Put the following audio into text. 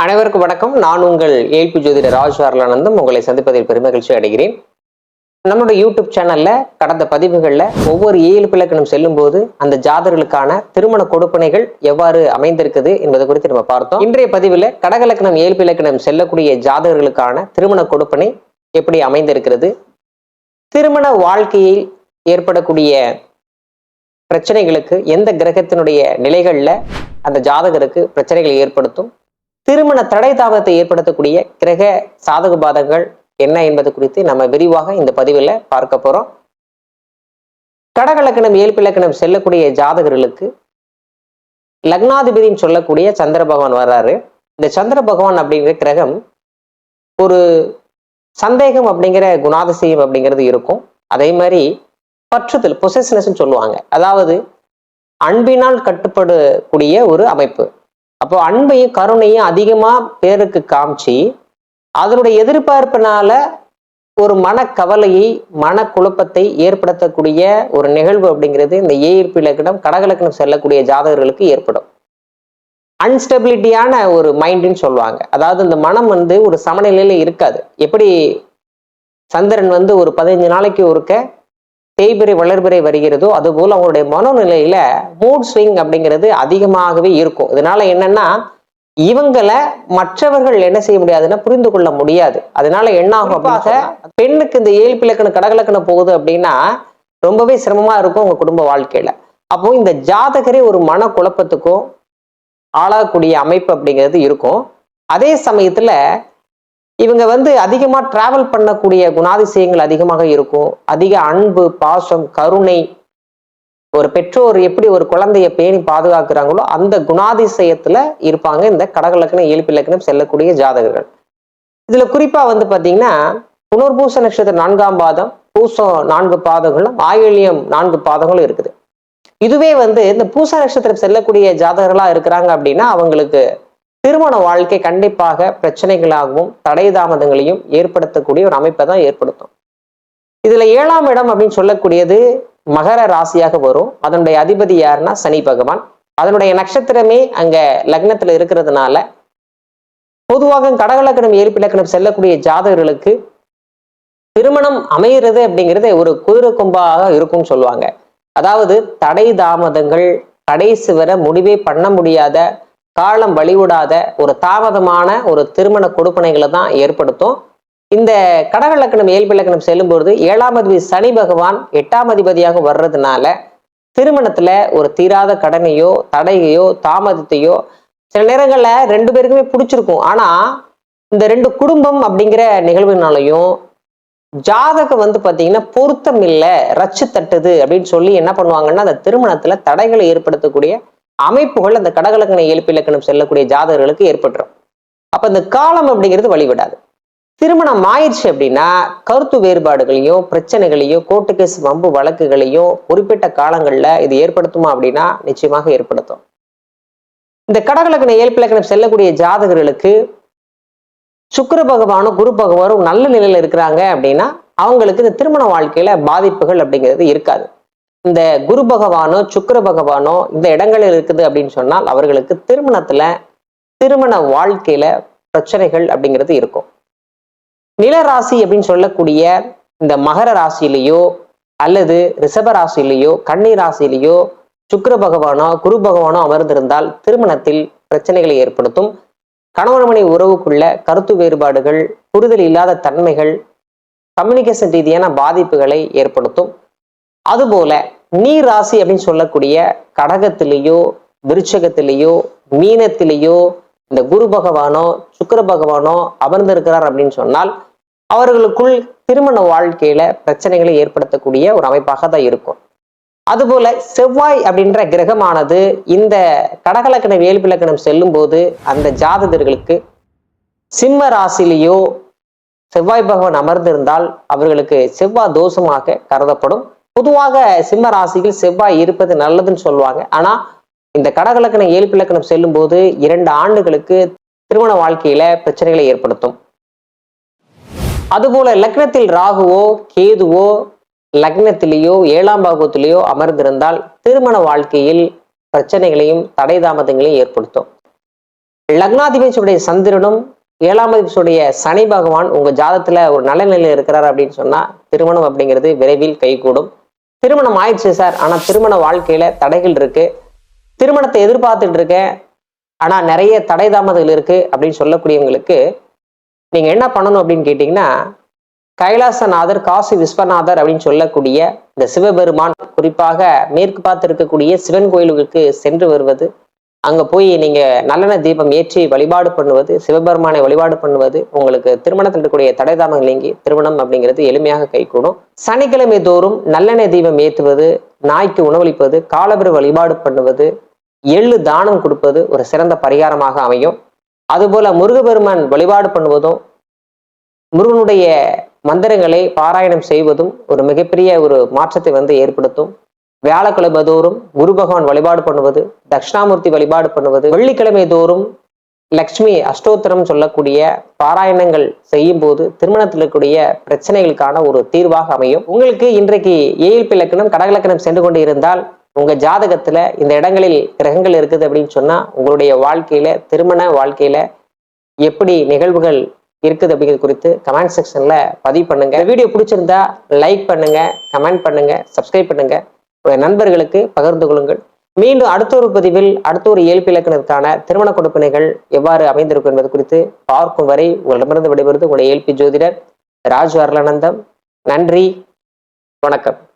அனைவருக்கும் வணக்கம். நான் உங்கள் ஏழ்பு ஜோதிட ராஜ் வரலானந்தம். உங்களை சந்திப்பதில் பெருமகிழ்ச்சி அடைகிறேன். நம்மளோட யூடியூப் சேனல்ல கடந்த பதிவுகளில் ஒவ்வொரு ஏழு பிளக்கணம் செல்லும் போது அந்த ஜாதர்களுக்கான திருமண கொடுப்பனைகள் எவ்வாறு அமைந்திருக்குது என்பதை குறித்து நம்ம பார்த்தோம். இன்றைய பதிவில் கடகலக்கணம் ஏழு பிளக்கணம் செல்லக்கூடிய ஜாதகர்களுக்கான திருமண கொடுப்பனை எப்படி அமைந்திருக்கிறது? திருமண வாழ்க்கையில் ஏற்படக்கூடிய பிரச்சனைகளுக்கு எந்த கிரகத்தினுடைய நிலைகளில் அந்த ஜாதகருக்கு பிரச்சனைகளை ஏற்படுத்தும்? திருமண தடை தாபத்தை ஏற்படுத்தக்கூடிய கிரக சாதக பாதங்கள் என்ன என்பது குறித்து நம்ம விரிவாக இந்த பதிவில் பார்க்க போறோம். கடகலக்கணம் இயல்பிலக்கணம் செல்லக்கூடிய ஜாதகர்களுக்கு லக்னாதிபதினு சொல்லக்கூடிய சந்திர பகவான் வர்றாரு. இந்த சந்திர பகவான் அப்படிங்கிற கிரகம் ஒரு சந்தேகம் அப்படிங்கிற குணாதிசயம் அப்படிங்கிறது இருக்கும். அதே மாதிரி பற்றுதல் பொசஸ்னஸ் சொல்லுவாங்க. அதாவது அன்பினால் கட்டுப்படக்கூடிய ஒரு அமைப்பு. அப்போ அன்பையும் கருணையும் அதிகமா பேருக்கு காமிச்சு அதனுடைய எதிர்பார்ப்பினால ஒரு மனக்கவலையை மனக்குழப்பத்தை ஏற்படுத்தக்கூடிய ஒரு நிகழ்வு அப்படிங்கிறது இந்த ஏஇர்பி இலக்கணம் கடகலக்கணம் செல்லக்கூடிய ஜாதகர்களுக்கு ஏற்படும். அன்ஸ்டெபிலிட்டியான ஒரு மைண்டுன்னு சொல்லுவாங்க. அதாவது இந்த மனம் வந்து ஒரு சமநிலையில இருக்காது. எப்படி சந்திரன் வந்து ஒரு பதினஞ்சு நாளைக்கு ஒருக்க தேய்பிறை வளர்பிறை வருகிறதோ அதுபோல் அவங்களுடைய மனோநிலையில மூட் ஸ்விங் அப்படிங்கிறது அதிகமாகவே இருக்கும். இதனால என்னன்னா இவங்களை மற்றவர்கள் என்ன செய்ய முடியாதுன்னா புரிந்து கொள்ள முடியாது. அதனால என்ன ஆகும் பெண்ணுக்கு இந்த ஏழு பிளக்கணம் கடகலக்கணம் போகுது அப்படின்னா ரொம்பவே சிரமமா இருக்கும் உங்க குடும்ப வாழ்க்கையில. அப்போ இந்த ஜாதகரே ஒரு மன குழப்பத்துக்கும் ஆளாகக்கூடிய அமைப்பு அப்படிங்கிறது இருக்கும். அதே சமயத்துல இவங்க வந்து அதிகமாக டிராவல் பண்ணக்கூடிய குணாதிசயங்கள் அதிகமாக இருக்கும். அதிக அன்பு பாசம் கருணை ஒரு பெற்றோர் எப்படி ஒரு குழந்தைய பேணி பாதுகாக்கிறாங்களோ அந்த குணாதிசயத்துல இருப்பாங்க இந்த கடகலக்கணம் இயல்பிலக்கணம் செல்லக்கூடிய ஜாதகர்கள். இதுல குறிப்பா வந்து பாத்தீங்கன்னா புனர்பூச நட்சத்திரம் நான்காம் பாதம் பூசம் நான்கு பாதங்களும் ஆயுள்யம் நான்கு பாதங்களும் இருக்குது. இதுவே வந்து இந்த பூச நட்சத்திரம் செல்லக்கூடிய ஜாதகர்களா இருக்கிறாங்க அப்படின்னா அவங்களுக்கு திருமண வாழ்க்கை கண்டிப்பாக பிரச்சனைகளாகவும் தடை தாமதங்களையும் ஏற்படுத்தக்கூடிய ஒரு அமைப்பை தான் ஏற்படுத்தும். இதுல ஏழாம் இடம் அப்படின்னு சொல்லக்கூடியது மகர ராசியாக வரும். அதனுடைய அதிபதி யாருன்னா சனி பகவான். அதனுடைய நட்சத்திரமே அங்க லக்னத்துல இருக்கிறதுனால பொதுவாக கடகலக்கணம் ஏற்பிலக்கணம் செல்லக்கூடிய ஜாதகர்களுக்கு திருமணம் அமைகிறது அப்படிங்கிறது ஒரு குதிரை கொம்பாக இருக்கும்னு சொல்லுவாங்க. அதாவது தடை தாமதங்கள் கடைசி வர முடிவே பண்ண முடியாத காலம் வழிவிடாத ஒரு தாமதமான ஒரு திருமண கொடுப்பனைகளை தான் ஏற்படுத்தும். இந்த கடகலக்கணம் இயல்பிலக்கணம் செல்லும்பொழுது ஏழாம் அதிபதி சனி பகவான் எட்டாம் அதிபதியாக வர்றதுனால திருமணத்துல ஒரு தீராத கடனையோ தடையோ தாமதத்தையோ சில நேரங்களில் ரெண்டு பேருக்குமே பிடிச்சிருக்கும். ஆனா இந்த ரெண்டு குடும்பம் அப்படிங்கிற நிகழ்வுனாலையும் ஜாதகம் வந்து பாத்தீங்கன்னா பொருத்தம் இல்லை ரச்சு தட்டுது அப்படின்னு சொல்லி என்ன பண்ணுவாங்கன்னா அந்த திருமணத்துல தடைகளை ஏற்படுத்தக்கூடிய அமைப்புகள் அந்த கடகலக்கண இயல்பிலக்கணம் செல்லக்கூடிய ஜாதகர்களுக்கு ஏற்பட்டுரும். அப்ப இந்த காலம் அப்படிங்கிறது வழிவிடாது திருமணம் ஆயிடுச்சு அப்படின்னா கருத்து வேறுபாடுகளையும் பிரச்சனைகளையும் கோர்ட்டு கேஸ் வம்பு வழக்குகளையும் குறிப்பிட்ட காலங்களில் இது ஏற்படுத்துமா அப்படின்னா நிச்சயமாக ஏற்படுத்தும். இந்த கடகலக்கண இயல்பிலக்கணம் செல்லக்கூடிய ஜாதகர்களுக்கு சுக்கர பகவானும் குரு பகவானும் நல்ல நிலையில இருக்கிறாங்க அப்படின்னா அவங்களுக்கு இந்த திருமண வாழ்க்கையில பாதிப்புகள் அப்படிங்கிறது இருக்காது. இந்த குரு பகவானோ சுக்கர பகவானோ இந்த இடங்களில் இருக்குது அப்படின்னு சொன்னால் அவர்களுக்கு திருமணத்துல திருமண வாழ்க்கையில பிரச்சனைகள் அப்படிங்கிறது இருக்கும். நிலராசி அப்படின்னு சொல்லக்கூடிய இந்த மகர ராசியிலேயோ அல்லது ரிஷப ராசியிலேயோ கன்னி ராசியிலேயோ சுக்கர பகவானோ குரு பகவானோ அமர்ந்திருந்தால் திருமணத்தில் பிரச்சனைகளை ஏற்படுத்தும். கணவன் உறவுக்குள்ள கருத்து வேறுபாடுகள் புரிதல் இல்லாத தன்மைகள் கம்யூனிகேஷன் ரீதியான பாதிப்புகளை ஏற்படுத்தும். அதுபோல நீர் ராசி அப்படின்னு சொல்லக்கூடிய கடகத்திலேயோ விருச்சகத்திலேயோ மீனத்திலேயோ இந்த குரு பகவானோ சுக்கர பகவானோ அமர்ந்திருக்கிறார் அப்படின்னு சொன்னால் அவர்களுக்குள் திருமண வாழ்க்கையில பிரச்சனைகளை ஏற்படுத்தக்கூடிய ஒரு அமைப்பாக தான் இருக்கும். அதுபோல செவ்வாய் அப்படின்ற கிரகமானது இந்த கடகலக்கணம் வேல்பிலக்கணம் செல்லும் போது அந்த ஜாதகர்களுக்கு சிம்ம ராசிலேயோ செவ்வாய் பகவான் அமர்ந்திருந்தால் அவர்களுக்கு செவ்வாய் தோஷமாக கருதப்படும். பொதுவாக சிம்ம ராசியில் செவ்வாய் இருப்பது நல்லதுன்னு சொல்லுவாங்க. ஆனா இந்த கடகலக்கண ஏழ்பிலக்கணம் செல்லும் போது இரண்டு ஆண்டுகளுக்கு திருமண வாழ்க்கையில பிரச்சனைகளை ஏற்படுத்தும். அதுபோல லக்னத்தில் ராகுவோ கேதுவோ லக்னத்திலேயோ ஏழாம் பாகத்திலேயோ அமர்ந்திருந்தால் திருமண வாழ்க்கையில் பிரச்சனைகளையும் தடை தாமதங்களையும் ஏற்படுத்தும். லக்னாதிபதியுடைய சந்திரனும் ஏழாம் அதிபதியுடைய சனி பகவான் உங்க ஜாதத்துல ஒரு நல்ல நிலையில் இருக்கிறார் அப்படின்னு சொன்னா திருமணம் அப்படிங்கிறது விரைவில் கைகூடும். திருமணம் ஆயிடுச்சு சார். ஆனால் திருமண வாழ்க்கையில தடைகள் இருக்கு. திருமணத்தை எதிர்பார்த்துட்டு இருக்கேன். ஆனால் நிறைய தடை தாமதங்கள் இருக்கு அப்படின்னு சொல்லக்கூடியவங்களுக்கு நீங்க என்ன பண்ணணும் அப்படின்னு கேட்டீங்கன்னா கைலாசநாதர் காசி விஸ்வநாதர் அப்படின்னு சொல்லக்கூடிய இந்த சிவபெருமான் குறிப்பாக மேற்கு பார்த்து இருக்கக்கூடிய சிவன் கோயில்களுக்கு சென்று வருவது அங்க போய் நீங்க நல்லெண்ண தீபம் ஏற்றி வழிபாடு பண்ணுவது சிவபெருமானை வழிபாடு பண்ணுவது உங்களுக்கு திருமணத்தில் இருக்கக்கூடிய தடை தாமங்கள் நீங்கி திருமணம் அப்படிங்கிறது எளிமையாக கைகூடும். சனிக்கிழமை தோறும் நல்லெண்ணெய் தீபம் ஏற்றுவது நாய்க்கு உணவளிப்பது காலபிர வழிபாடு பண்ணுவது எள்ளு தானம் கொடுப்பது ஒரு சிறந்த பரிகாரமாக அமையும். அதுபோல முருகபெருமான் வழிபாடு பண்ணுவதும் முருகனுடைய மந்திரங்களை பாராயணம் செய்வதும் ஒரு மிகப்பெரிய ஒரு மாற்றத்தை வந்து ஏற்படுத்தும். வியாழக்கிழமை தோறும் குரு பகவான் வழிபாடு பண்ணுவது தட்சிணாமூர்த்தி வழிபாடு பண்ணுவது வெள்ளிக்கிழமை தோறும் லக்ஷ்மி அஷ்டோத்திரம் சொல்லக்கூடிய பாராயணங்கள் செய்யும் போது திருமணத்தில் இருக்கக்கூடிய பிரச்சனைகளுக்கான ஒரு தீர்வாக அமையும். உங்களுக்கு இன்றைக்கு ஏஎல்பி லக்கணம் கடகலக்கணம் சென்று கொண்டு இருந்தால் உங்க ஜாதகத்துல இந்த இடங்களில் கிரகங்கள் இருக்குது அப்படின்னு சொன்னா உங்களுடைய வாழ்க்கையில திருமண வாழ்க்கையில எப்படி நிகழ்வுகள் இருக்குது அப்படிங்கிறது குறித்து கமெண்ட் செக்ஷன்ல பதிவு பண்ணுங்க. வீடியோ பிடிச்சிருந்தா லைக் பண்ணுங்க கமெண்ட் பண்ணுங்க சப்ஸ்கிரைப் பண்ணுங்க. நண்பர்களுக்கு பகிர்ந்து கொள்ளுங்கள். மீண்டும் அடுத்த ஒரு பதிவில் அடுத்த ஒரு இயல்பு இலக்கணத்திற்கான திருமண கொடுப்பினைகள் எவ்வாறு அமைந்திருக்கும் என்பது குறித்து பார்க்கும் வரை உங்களிடமிருந்து விடைபெறுவது உங்களுடைய இயல்பி ஜோதிடர் ராஜ் வரலானந்தம் நன்றி. வணக்கம்.